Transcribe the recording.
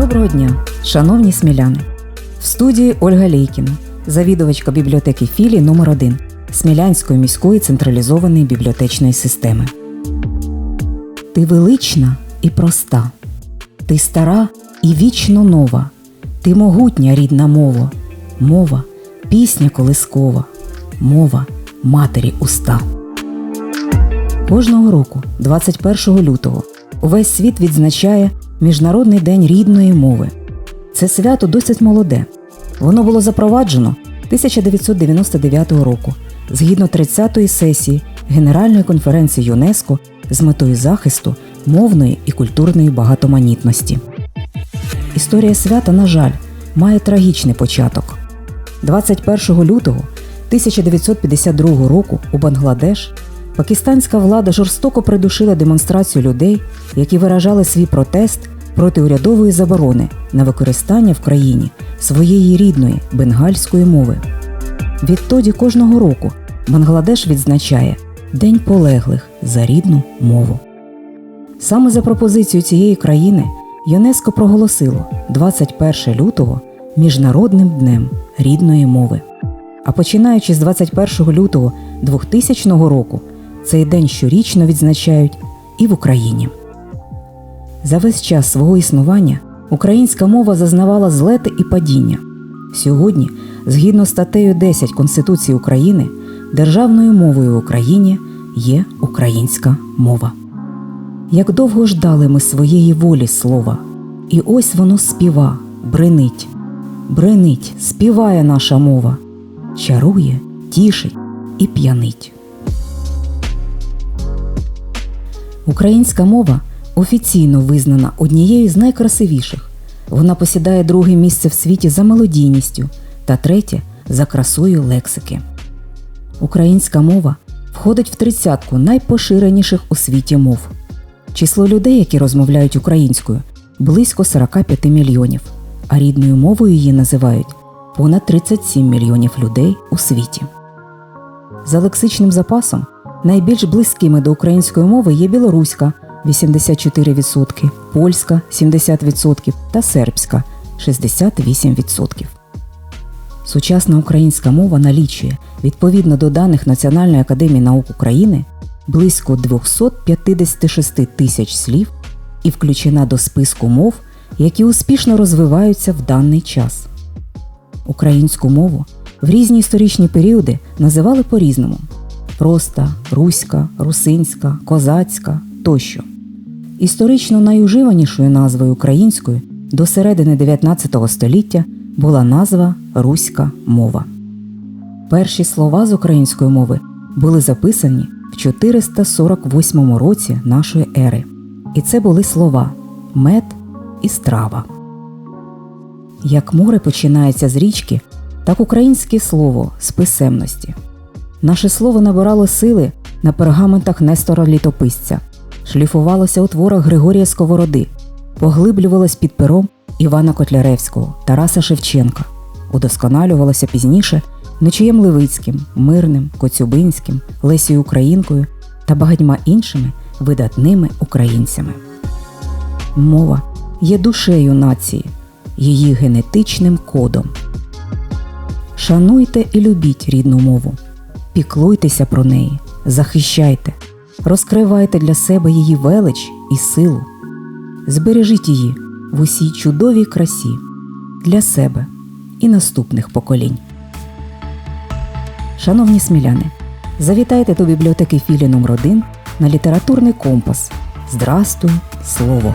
Доброго дня, шановні сміляни! В студії Ольга Лейкіна, завідувачка бібліотеки Філії номер 1 Смілянської міської централізованої бібліотечної системи. Ти велична і проста, ти стара і вічно нова, ти могутня рідна мова, мова, пісня колискова, мова матері уста. Кожного року, 21 лютого, увесь світ відзначає Міжнародний день рідної мови. Це свято досить молоде. Воно було запроваджено 1999 року згідно 30-ї сесії Генеральної конференції ЮНЕСКО з метою захисту мовної і культурної багатоманітності. Історія свята, на жаль, має трагічний початок. 21 лютого 1952 року у Бангладеш пакистанська влада жорстоко придушила демонстрацію людей, які виражали свій протест проти урядової заборони на використання в країні своєї рідної бенгальської мови. Відтоді кожного року Бангладеш відзначає День полеглих за рідну мову. Саме за пропозицією цієї країни ЮНЕСКО проголосило 21 лютого Міжнародним днем рідної мови. А починаючи з 21 лютого 2000 року, цей день щорічно відзначають і в Україні. За весь час свого існування українська мова зазнавала злети і падіння. Сьогодні, згідно статтею 10 Конституції України, державною мовою в Україні є українська мова. Як довго ждали ми своєї волі слова, і ось воно співа, бренить, бренить, співає наша мова, чарує, тішить і п'янить. Українська мова офіційно визнана однією з найкрасивіших. Вона посідає друге місце в світі за мелодійністю та третє за красою лексики. Українська мова входить в тридцятку найпоширеніших у світі мов. Число людей, які розмовляють українською, близько 45 мільйонів, а рідною мовою її називають понад 37 мільйонів людей у світі. За лексичним запасом найбільш близькими до української мови є білоруська 84%, польська 70% та сербська 68%. Сучасна українська мова налічує відповідно до даних Національної академії наук України близько 256 тисяч слів і включена до списку мов, які успішно розвиваються в даний час. Українську мову в різні історичні періоди називали по-різному проста, руська, русинська, козацька тощо. Історично найуживанішою назвою українською до середини 19 століття була назва Руська мова. Перші слова з української мови були записані в 448 році нашої ери. І це були слова мед і страва. Як море починається з річки, так українське слово з писемності. Наше слово набирало сили на пергаментах Нестора Літописця, шліфувалося у творах Григорія Сковороди, поглиблювалось під пером Івана Котляревського, Тараса Шевченка, удосконалювалося пізніше Нечієм Левицьким, Мирним, Коцюбинським, Лесією Українкою та багатьма іншими видатними українцями. Мова є душею нації, її генетичним кодом. Шануйте і любіть рідну мову, піклуйтеся про неї, захищайте, розкривайте для себе її велич і силу, збережіть її в усій чудовій красі для себе і наступних поколінь. Шановні сміляни, завітайте до бібліотеки Філі номер 1 на літературний компас. Здрастуй, слово!